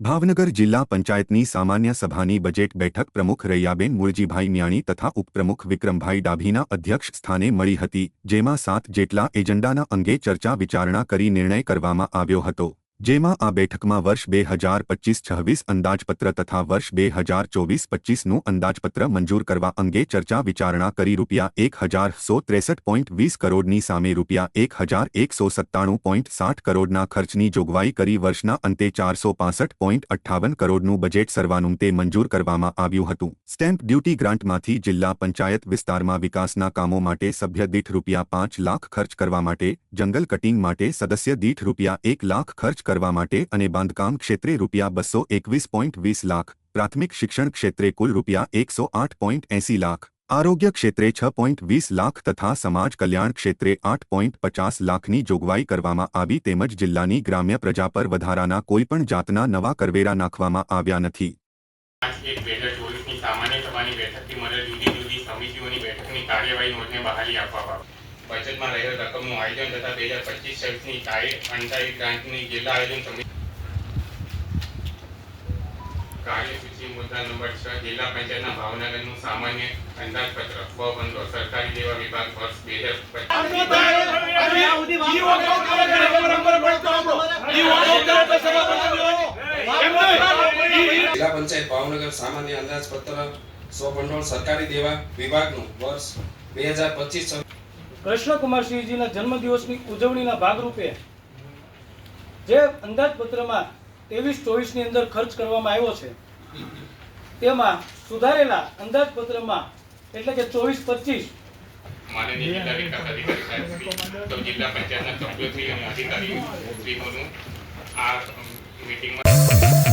ભાવનગર જિલ્લા પંચાયતની સામાન્ય સભાની બજેટ બેઠક પ્રમુખ રૈયાબેન મુળજીભાઈ મ્યાણી તથા ઉપપ્રમુખ વિક્રમભાઈ ડાભીના અધ્યક્ષ સ્થાને મળી હતી, જેમાં સાત જેટલા એજન્ડાના અંગે ચર્ચા વિચારણા કરી નિર્ણય કરવામાં આવ્યો હતો. જેમાં આ બેઠકમાં વર્ષ બે હજાર પચીસ છવ્વીસ અંદાજપત્ર તથા વર્ષ બે હજાર ચોવીસ પચીસનું અંદાજપત્ર મંજૂર કરવા અંગે ચર્ચા વિચારણા કરી રૂપિયા એક હજાર સો ત્રેસઠ પોઈન્ટ વીસ કરોડની સામે રૂપિયા એક હજાર એકસો સત્તાણું પોઈન્ટ સાઠ કરોડના ખર્ચની જોગવાઈ કરી વર્ષના અંતે ચારસો પાસઠ પોઈન્ટ અઠ્ઠાવન કરોડનું બજેટ સર્વાનુમતે મંજૂર કરવામાં આવ્યું હતું. સ્ટેમ્પ ડ્યુટી ગ્રાન્ટમાંથી જિલ્લા પંચાયત વિસ્તારમાં વિકાસના કામો માટે સભ્યદીઠ રૂપિયા પાંચ લાખ ખર્ચ કરવા માટે જંગલ કટિંગ માટે સદસ્ય દીઠ રૂપિયા એક લાખ ખર્ચ કરવા માટે અને બાંધકામ ક્ષેત્રે રૂપિયા બસો એકવીસ પોઈન્ટ વીસ લાખ, પ્રાથમિક શિક્ષણ ક્ષેત્રે કુલ રૂપિયા એકસો આઠ પોઈન્ટ એંસી લાખ, આરોગ્ય ક્ષેત્રે છ પોઈન્ટ વીસ લાખ તથા સમાજ કલ્યાણ ક્ષેત્રે આઠ પોઈન્ટ પચાસ લાખની જોગવાઈ કરવામાં આવી તેમજ જિલ્લાની ગ્રામ્ય પ્રજા પર વધારાના કોઈપણ જાતના નવા કરવેરા નાખવામાં આવ્યા નથી. સામાન્ય સભાની બેઠકથી મળેલ જુદી જુદી સમિતિઓની બેઠકની કાર્યવાહી નોંધને બહાલી આપવા બજેટમાં રહેલ રકમનું આયોજન તથા બે હજાર પચીસ છવ્વીસની પંચાયત ગ્રાન્ટની જિલ્લા આયોજન સમિતિ કાર્યસૂચિ મુદ્દા નંબર છ જિલ્લા પંચાયતના ભાવનગરનું સામાન્ય અંદાજપત્ર. બ બંધો સરકારી દેવા વિભાગ વર્ષ બે હજાર જિલ્લા પંચાયત ભાવનગર સામાન્ય અંદાજપત્ર સો ભંડોળ સરકારી દેવા વિભાગનું વર્ષ બે હજાર પચીસ કૃષ્ણકુમારસિંહજીના જન્મદિવસની ઉજવણીના ભાગરૂપે જે અંદાજપત્રમાં ત્રેવીસ ચોવીસની અંદર ખર્ચ કરવામાં આવ્યો છે, તેમાં સુધારેલા અંદાજપત્રમાં એટલે કે ચોવીસ પચીસ માનનીય જિલ્લા વિકાસ અધિકારી સાહેબ જિલ્લા પંચાયતના સભ્યો શ્રી અને અધિકારી શ્રીઓનું આ મીટિંગમાં